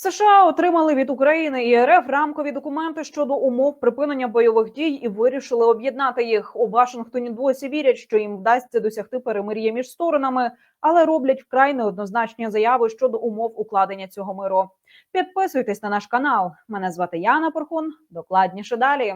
США отримали від України і РФ рамкові документи щодо умов припинення бойових дій і вирішили об'єднати їх. У Вашингтоні досі вірять, що їм вдасться досягти перемир'я між сторонами, але роблять вкрай неоднозначні заяви щодо умов укладення цього миру. Підписуйтесь на наш канал. Мене звати Яна Порхун. Докладніше далі.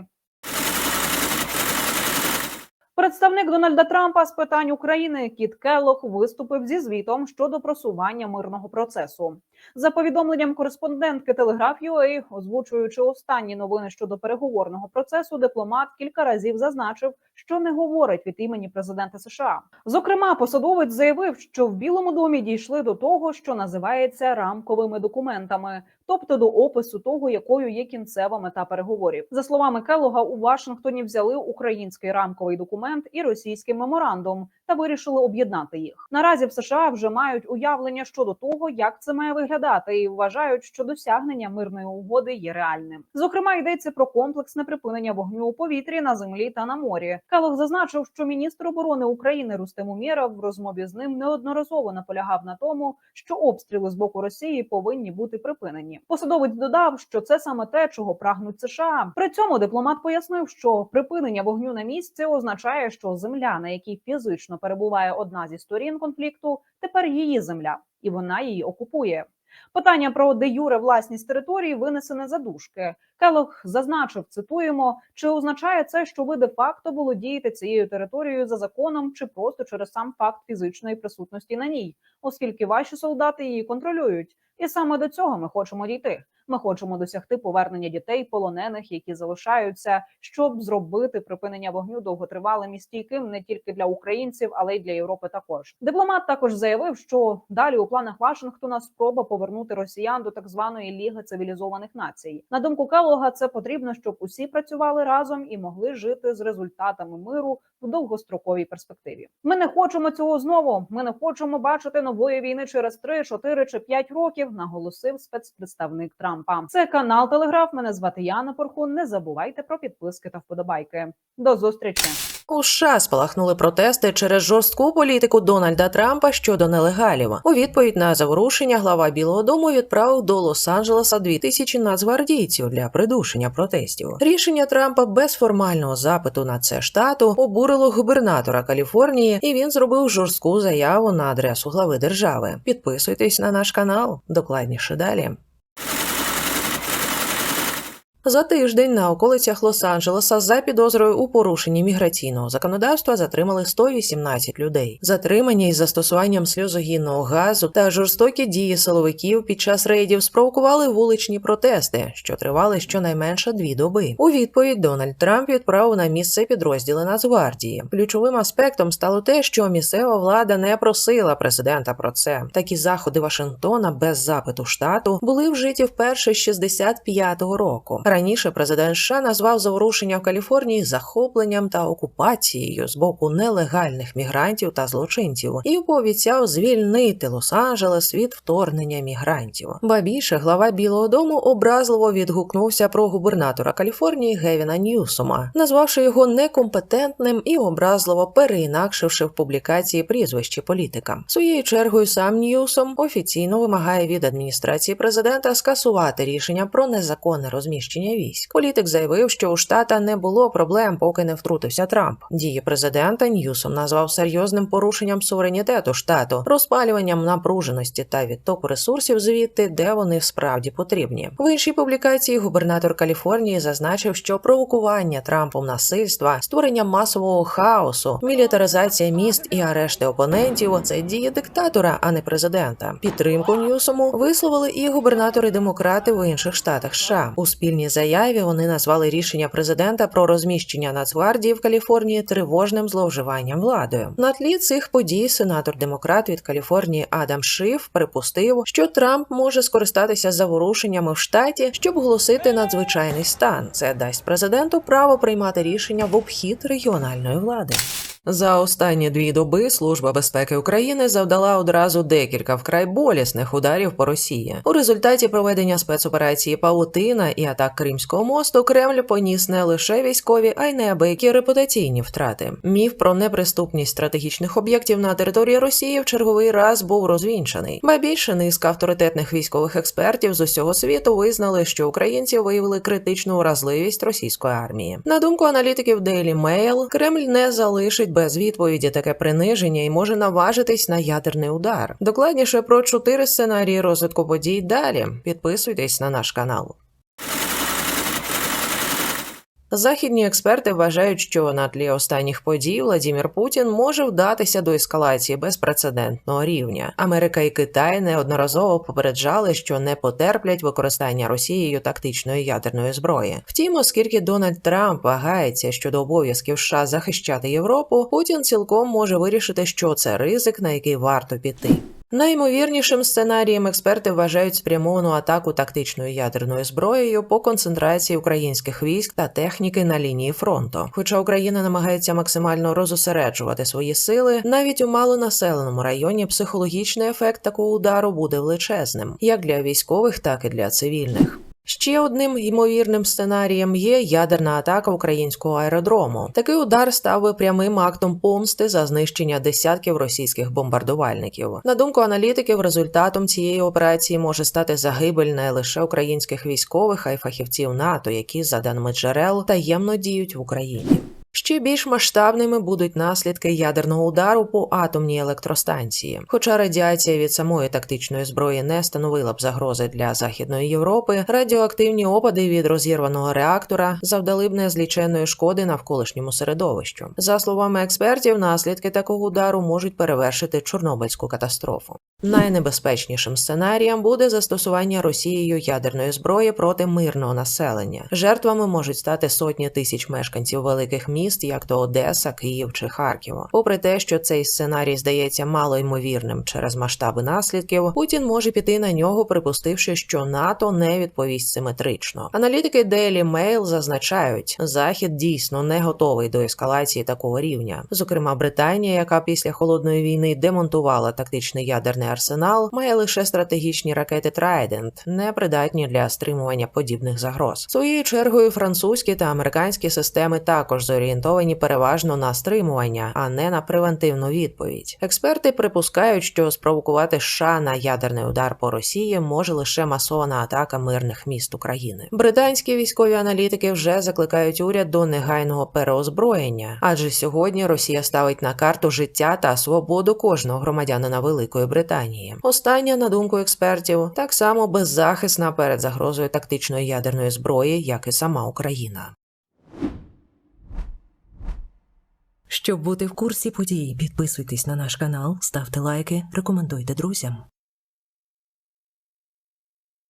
Представник Дональда Трампа з питань України Кіт Келлох виступив зі звітом щодо просування мирного процесу. За повідомленням кореспондентки Телеграф UA, озвучуючи останні новини щодо переговорного процесу, дипломат кілька разів зазначив, що не говорить від імені президента США. Зокрема, посадовець заявив, що в Білому домі дійшли до того, що називається рамковими документами, тобто до опису того, якою є кінцева мета переговорів. За словами Келлога, у Вашингтоні взяли український рамковий документ і російський меморандум та вирішили об'єднати їх. Наразі в США вже мають уявлення щодо того, як це має виглядати, і вважають, що досягнення мирної угоди є реальним. Зокрема, йдеться про комплексне припинення вогню у повітрі на землі та на морі. Келог зазначив, що міністр оборони України Рустем Умєров в розмові з ним неодноразово наполягав на тому, що обстріли з боку Росії повинні бути припинені. Посадовець додав, що це саме те, чого прагнуть США. При цьому дипломат пояснив, що припинення вогню на місці означає, що земля, на якій фізично перебуває одна зі сторін конфлікту, тепер її земля, і вона її окупує. Питання про де юре власність території винесене за дужки. Келох зазначив, цитуємо, чи означає це, що ви де-факто володієте цією територією за законом, чи просто через сам факт фізичної присутності на ній, оскільки ваші солдати її контролюють, і саме до цього ми хочемо дійти. Ми хочемо досягти повернення дітей, полонених, які залишаються, щоб зробити припинення вогню довготривалим і стійким не тільки для українців, але й для Європи. Також дипломат також заявив, що далі у планах Вашингтона спроба повернути росіян до так званої ліги цивілізованих націй. На думку Келога, це потрібно, щоб усі працювали разом і могли жити з результатами миру в довгостроковій перспективі. Ми не хочемо цього знову. Ми не хочемо бачити нової війни через 3, 4 чи 5 років. Наголосив спецпредставник Трампа. Це канал Телеграф. Мене звати Яна Порхун. Не забувайте про підписки та вподобайки. До зустрічі. У США спалахнули протести через жорстку політику Дональда Трампа щодо нелегалів. У відповідь на заворушення глава Білого Дому відправив до Лос-Анджелеса 2000 нацгвардійців для придушення протестів. Рішення Трампа без формального запиту на це штату обурило губернатора Каліфорнії, і він зробив жорстку заяву на адресу глави держави. Підписуйтесь на наш канал. Докладніше далі. За тиждень на околицях Лос-Анджелеса за підозрою у порушенні міграційного законодавства затримали 118 людей. Затримання із застосуванням сльозогінного газу та жорстокі дії силовиків під час рейдів спровокували вуличні протести, що тривали щонайменше дві доби. У відповідь Дональд Трамп відправив на місце підрозділи Нацгвардії. Ключовим аспектом стало те, що місцева влада не просила президента про це. Такі заходи Вашингтона без запиту штату були вжиті вперше з 65-го року. Раніше президент США назвав заворушення в Каліфорнії захопленням та окупацією з боку нелегальних мігрантів та злочинців і пообіцяв звільнити Лос-Анджелес від вторгнення мігрантів. Ба більше глава Білого Дому образливо відгукнувся про губернатора Каліфорнії Гевіна Ньюсома, назвавши його некомпетентним і образливо переінакшивши в публікації прізвище політика. Своєю чергою сам Ньюсом офіційно вимагає від адміністрації президента скасувати рішення про незаконне розміщення військ. Політик заявив, що у штата не було проблем, поки не втрутився Трамп. Дії президента Ньюсом назвав серйозним порушенням суверенітету штату, розпалюванням напруженості та відтоку ресурсів звідти, де вони справді потрібні. В іншій публікації губернатор Каліфорнії зазначив, що провокування Трампом насильства, створення масового хаосу, мілітаризація міст і арешти опонентів це дії диктатора, а не президента. Підтримку Ньюсому висловили і губернатори-демократи в інших штатах США. У спільній заяві вони назвали рішення президента про розміщення Нацгвардії в Каліфорнії тривожним зловживанням владою. На тлі цих подій сенатор-демократ від Каліфорнії Адам Шиф припустив, що Трамп може скористатися заворушеннями в штаті, щоб оголосити надзвичайний стан. Це дасть президенту право приймати рішення в обхід регіональної влади. За останні дві доби Служба безпеки України завдала одразу декілька вкрай болісних ударів по Росії. У результаті проведення спецоперації Паутина і атак Кримського мосту Кремль поніс не лише військові, а й неабиякі репутаційні втрати. Міф про неприступність стратегічних об'єктів на території Росії в черговий раз був розвінчаний. Ба більше низка авторитетних військових експертів з усього світу визнали, що українці виявили критичну вразливість російської армії. На думку аналітиків Daily Mail, Кремль не залишить без відповіді таке приниження і може наважитись на ядерний удар. Докладніше про чотири сценарії розвитку подій далі. Підписуйтесь на наш канал. Західні експерти вважають, що на тлі останніх подій Владімір Путін може вдатися до ескалації безпрецедентного рівня. Америка і Китай неодноразово попереджали, що не потерплять використання Росією тактичної ядерної зброї. Втім, оскільки Дональд Трамп вагається щодо обов'язків США захищати Європу, Путін цілком може вирішити, що це ризик, на який варто піти. Найімовірнішим сценарієм експерти вважають спрямовану атаку тактичною ядерною зброєю по концентрації українських військ та техніки на лінії фронту. Хоча Україна намагається максимально розосереджувати свої сили, навіть у малонаселеному районі психологічний ефект такого удару буде величезним, як для військових, так і для цивільних. Ще одним ймовірним сценарієм є ядерна атака українського аеродрому. Такий удар став би прямим актом помсти за знищення десятків російських бомбардувальників. На думку аналітиків, результатом цієї операції може стати загибель не лише українських військових, а й фахівців НАТО, які, за даними джерел, таємно діють в Україні. Ще більш масштабними будуть наслідки ядерного удару по атомній електростанції. Хоча радіація від самої тактичної зброї не становила б загрози для Західної Європи, радіоактивні опади від розірваного реактора завдали б незліченної шкоди навколишньому середовищу. За словами експертів, наслідки такого удару можуть перевершити Чорнобильську катастрофу. Найнебезпечнішим сценарієм буде застосування Росією ядерної зброї проти мирного населення. Жертвами можуть стати сотні тисяч мешканців великих міст, як то Одеса, Київ чи Харків. Попри те, що цей сценарій здається малоймовірним через масштаби наслідків, Путін може піти на нього, припустивши, що НАТО не відповість симетрично. Аналітики Daily Mail зазначають, захід дійсно не готовий до ескалації такого рівня. Зокрема, Британія, яка після холодної війни демонтувала тактичний ядерний арсенал, має лише стратегічні ракети Trident, не придатні для стримування подібних загроз. Своєю чергою французькі та американські системи також зорієнтовані переважно на стримування, а не на превентивну відповідь. Експерти припускають, що спровокувати США на ядерний удар по Росії може лише масована атака мирних міст України. Британські військові аналітики вже закликають уряд до негайного переозброєння, адже сьогодні Росія ставить на карту життя та свободу кожного громадянина Великої Британії. Остання, на думку експертів, так само беззахисна перед загрозою тактичної ядерної зброї, як і сама Україна. Щоб бути в курсі подій, підписуйтесь на наш канал, ставте лайки, рекомендуйте друзям.